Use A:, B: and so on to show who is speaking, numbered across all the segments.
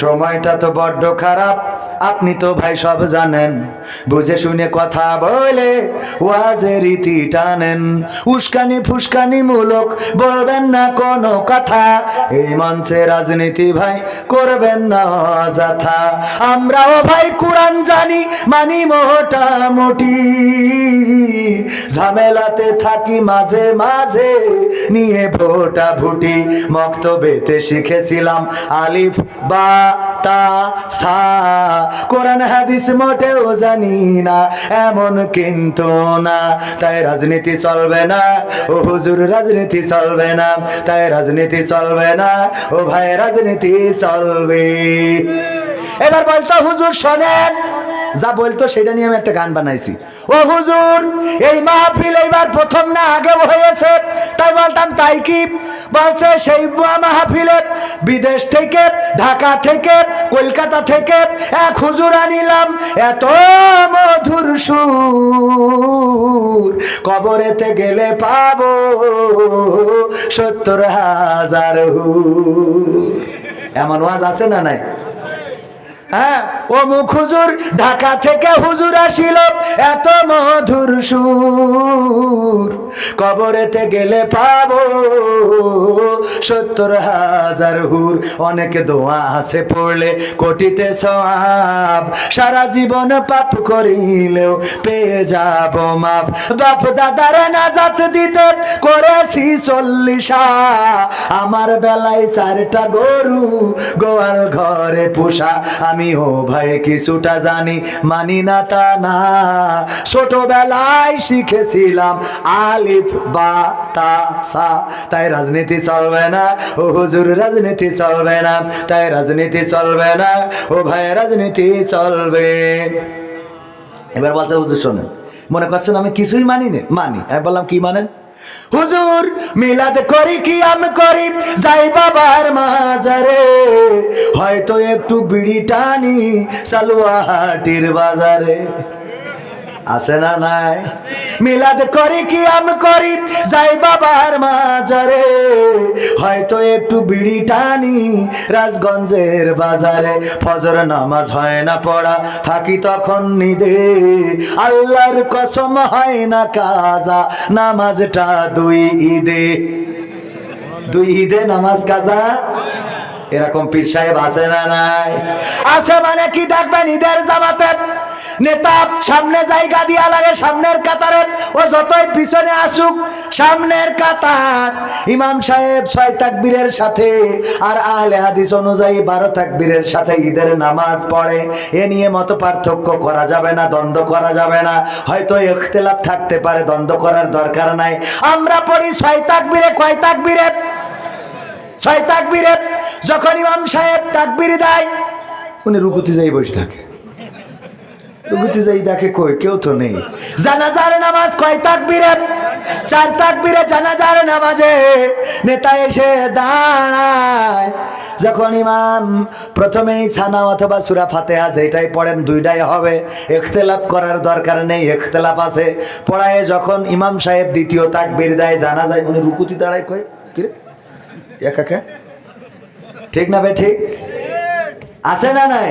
A: সময়টা তো বড্ড খারাপ, আপনি তো ভাই সব জানেন। বুঝে শুনে কথা বলে ওয়াজে রীতি টানেন। উস্কানি ফুসকানি মূলক বলবেন না কোনো কথা। এই মঞ্চে রাজনীতি ভাই করবেন না অযথা। আমরাও ভাই কোরআন জানি, মানি মোটামুটি ঝামেলাতে থাকি মাঝে মাঝে, নিয়ে ভোটা ভুটি। মক্তবেতে শিখেছিলাম আলিফ বা তা, সা। কোরআন, হাদিস মোটেও জানি না, এমন কিন্তু না। তাই রাজনীতি চলবে না, ও হুজুর, রাজনীতি চলবে না। তাই রাজনীতি চলবে না, ও ভাই, রাজনীতি চলবে। এবার বলতো, হুজুর, শোনেন। যা বলতো সেটা নিয়ে আমি একটা গান বানাইছি। ও হুজুর, এই মাহফিল এইবার প্রথম না আগেও হয়েছে? তাই বলতাম, তাই কি? বলছে, সেই মাহফিলে বিদেশ থেকে, ঢাকা থেকে, কলকাতা থেকে এক হুজুর আনিলাম। এত মধুর সুর, কবরেতে গেলে পাবো সত্তর হাজার এমন ওয়াজ আছে না নাই? হ্যাঁ ও মুখ হুজুর ঢাকা থেকে হুজুর আসিল এত মধুর সুর। কবরেতে গেলে পাবো। সত্তর হাজার হুর, অনেক দোয়া আছে পড়লে কোটিতে সব সারা জীবন পাপ করিলেও পেয়ে যাব মাপ বাপ দাদারে নাজাত দিতে করেছি চল্লিশা। আমার বেলায় চারটা গরু, গোয়াল ঘরে পোষা। আমি ও ভাই কিছুটা জানি, মানি না তা না। ছোটবেলায় শিখেছিলাম বা, তা, সা, তাই রাজনীতি চলবে না। ও হুজুর, রাজনীতি চলবে না। তাই রাজনীতি চলবে না। ও ভাই, রাজনীতি চলবে। এবার বলছে, হুজুর, শোনেন। মনে করছেন আমি কিছুই মানি না মানি। আমি বললাম, কি মানেন? হুজুর, মিলাদ করি কি আমি করি? যাই বাবার মাজারে। হয়তো একটু বিড়ি টানি সালুয়া হাটির বাজারে। আছে না নাই? মিলাদ করি কি আমি করি? যাই বাবার মাজারে। হয়তো একটু বিড়ি টানি রাজগঞ্জের বাজারে। ফজর নামাজ হয় না পড়া, থাকি তখন নিদে। আল্লাহর কসম হয় না কাজা, নামাজটা দুই ঈদে। দুই ঈদে নামাজ কাজা? এরকম পীর সাহেব আছে না নাই? আছে মানে কি দেখবেন ঈদের জামাতে? নেতা সামনে জায়গা দিয়া লাগে সামনের কাতারে। ও যতই পিছনে আসুক, সামনের কাতার। ইমাম সাহেব ছয় তাকবীরের সাথে আর আহলে হাদিস অনুযায়ী বারো তাকবীরের সাথে ঈদের নামাজ পড়ে। এ নিয়ে মত পার্থক্য করা যাবে না, দ্বন্দ্ব করা যাবে না। হয়তো ইখতিলাফ থাকতে পারে, দ্বন্দ্ব করার দরকার নাই। আমরা পড়ি ছয় তাকবীরে, কয় তাকবীরে? ছয় তাকবীরে। যখন ইমাম সাহেব তাকবীর দেয়, উনি রুকুতে যাই বসে থাকে। দেখে কই, কেউ তো নেই। নামাজ কয় চার নামাজে যখন ইমাম প্রথমেই ছানা অথবা সুরা ফাতেহা যেটাই পড়েন দুইটাই হবে। ইখতিলাফ করার দরকার নেই, ইখতিলাফ আছে। পড়ায় যখন ইমাম সাহেব দ্বিতীয় তাকবীর দেয় জানা যায় উনি রুকুতি দাঁড়ায় কয় কিরে একাকে ঠিক না ভাই ঠিক? আছে না নাই?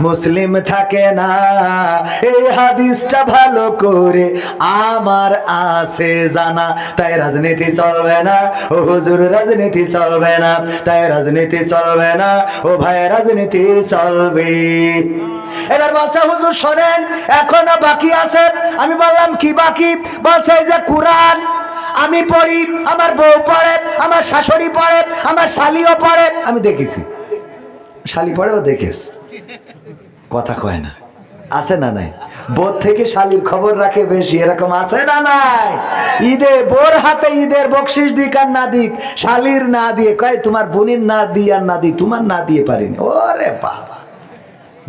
A: মুসলিম থাকে না। এই হাদিসটা ভালো করে আমার আছে জানা। তাই রাজনীতি চলবে না। ও হুজুর, রাজনীতি চলবে না। তাই রাজনীতি চলবে না। ও ভাই, রাজনীতি চলবে। এবার বলছে, হুজুর, শোনেন, এখনও বাকি আছে। আমি বললাম, কি বাকি? বলছে যে কোরআন। আমি পড়ি, আমার বউ পড়ে, আমার শাশুড়ি পড়ে, আমার শালিও পড়ে। আমি দেখেছি। শালি পড়েও দেখেছি। কথা কয় না। আছে না নাই? বোর থেকে শালির খবর রাখে বেশি, এরকম আছে না নাই? ঈদে বোর হাতে ঈদের বকশিস দিক আর না দিক, শালির না দিয়ে, কয় তোমার বোনের না দিয়ে আর না দিই তোমার না দিয়ে পারিনি। ওরে বাবা।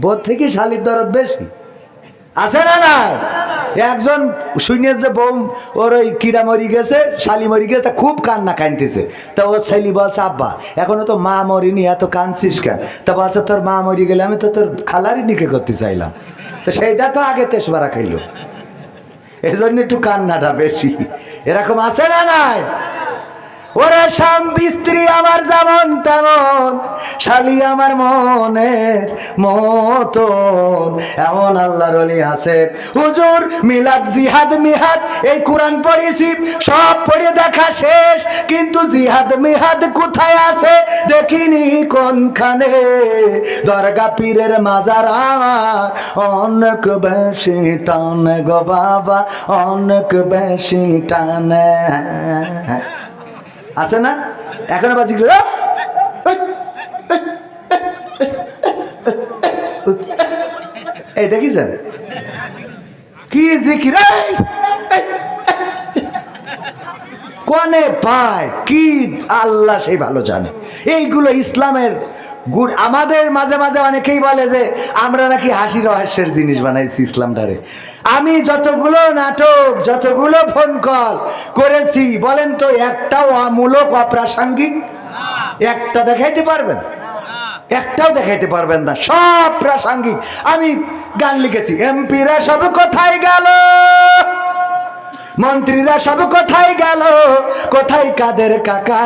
A: বোর থেকে শালির দরদ বেশি? আছে না না একজন শুনিয়ে যে বউ ওর ওই কিড়া মরি গেছে, শালি মরি গেছে, তা খুব কান্না কানতেছে। তা ওর ছেলি বলছে, আব্বা, এখনও তো মা মরিনি, এত কাঁদছিস কেন? তা বলছে, তোর মা মরি গেলে আমি তো তোর খালারই নিকে করতে চাইলাম। তো সেইটা তো আগে তেসবারা খাইলো। এই জন্য একটু কান্নাটা বেশি। এরকম আছে না নাই? ওরে স্বামী স্ত্রী, আমার যেমন তেমন। শালি আমার মনের মতন। এমন আল্লাহর অলি আছে। হুজুর, মিলাদ, জিহাদ, মিহাদ, এই কোরআন পড়েছি। সব পড়ে দেখা শেষ। কিন্তু জিহাদ, মিহাদ কোথায় আছে? দেখিনি কোনখানে। দরগা পীরের মাজার আমার। অনেক বেশি টানে গো বাবা, অনেক বেশি টানে। আছে না এখনও বাজি এই দেখিছেন কি জিকির কনে পায় কি আল্লাহ সেই ভালো জানে এইগুলো ইসলামের গুড আমাদের মাঝে মাঝে অনেকেই বলে যে আমরা নাকি হাসি রহস্যের জিনিস বানাইছি ইসলামটারে আমি যতগুলো নাটক, যতগুলো ফোন কল করেছি, বলেন তো একটাও অমূলক অপ্রাসঙ্গিক? একটা দেখাইতে পারবেন? একটাও দেখাইতে পারবেন না, সব প্রাসঙ্গিক। আমি গান লিখেছি, এমপিরা সব কোথায় গেল? মন্ত্রীরা সব কোথায় গেল? কোথায় কাদের কাকা?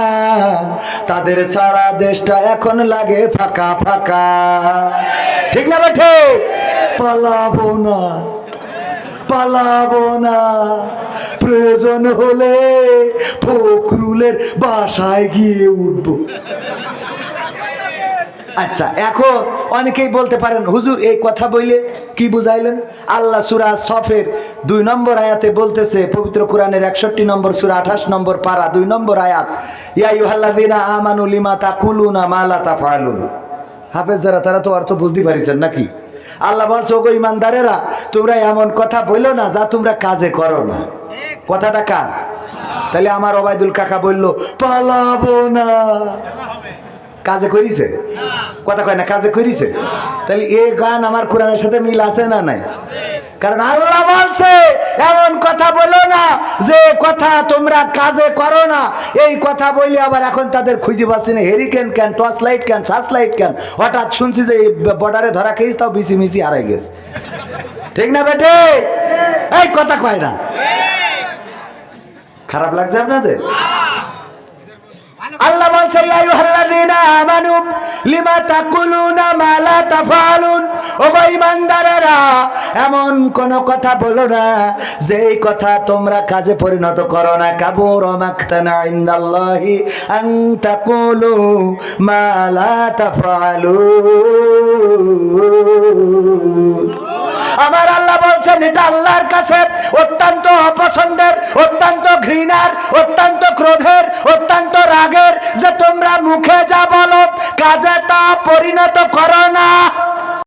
A: তাদের সারা দেশটা এখন লাগে ফাঁকা ফাঁকা। ঠিক না বেঠে পালাবো না। পালাবো না। প্রয়োজন হলে ফকরুলের বাসায় গিয়ে উঠবো। আচ্ছা এখন অনেকেই বলতে পারেন, হুজুর, এই কথা বইলে কি বুঝাইলেন? আল্লাহ সুরা সফের দুই নম্বর আয়াতে বলতেছে, পবিত্র কোরআনের একষট্টি নম্বর সুরা, আঠাশ নম্বর পারা, দুই নম্বর আয়াত ইয়াইহাল্লাদিনা আমানু লিমা তাকুলুনা মালা তা তাফালুন? হাফেজ যারা, তারা তো অর্থ বুঝতে পারিছেন নাকি? আল্লাহ বলছে গো ইমানদারেরা, তোমরা এমন কথা বলল না যা তোমরা কাজে করো না। কথাটা কার? তাহলে আমার ওবায়দুল কাকা বলল, পালাবো না। কাজে করিছে? কথা কয় না, কাজে করিছে? তাহলে এ গান আমার কোরআনের সাথে মিল আছে না নাই? কারণ আল্লাহ বলছে এমন কথা বলো না যে কথা তোমরা কাজে করো না। এই কথা বলি আবার এখন তাদের খুঁজে পাচ্ছি না। হেরিকেন ক্যান টর্চ লাইট ক্যান সার্চ লাইট ক্যান হঠাৎ শুনছি যে বর্ডারে ধরা খেয়েছি, তাও বিসি মিসি হারাই গেছে। ঠিক না বেটে? এই কথা কয় না। খারাপ লাগছে আপনাদের? আল্লাহ বলছে, ইয়া আইয়ুহাল্লাযীনা আমানু, লিমা তাকুলুনা মা লা তাফআলুন ওগো ঈমানদারেরা, এমন কোন কথা বলো না, যেই কথা তোমরা কাজে পরিণত করো না। কাবুর মাকতানা ইনদাল্লাহি আন তাকুলু মা লা তাফআলুন এটা আল্লাহর কাছে অত্যন্ত অপছন্দের, অত্যন্ত ঘৃণার, অত্যন্ত ক্রোধের, অত্যন্ত রাগের যে তোমরা মুখে যা বলো, কাজে তা পরিণত করো না।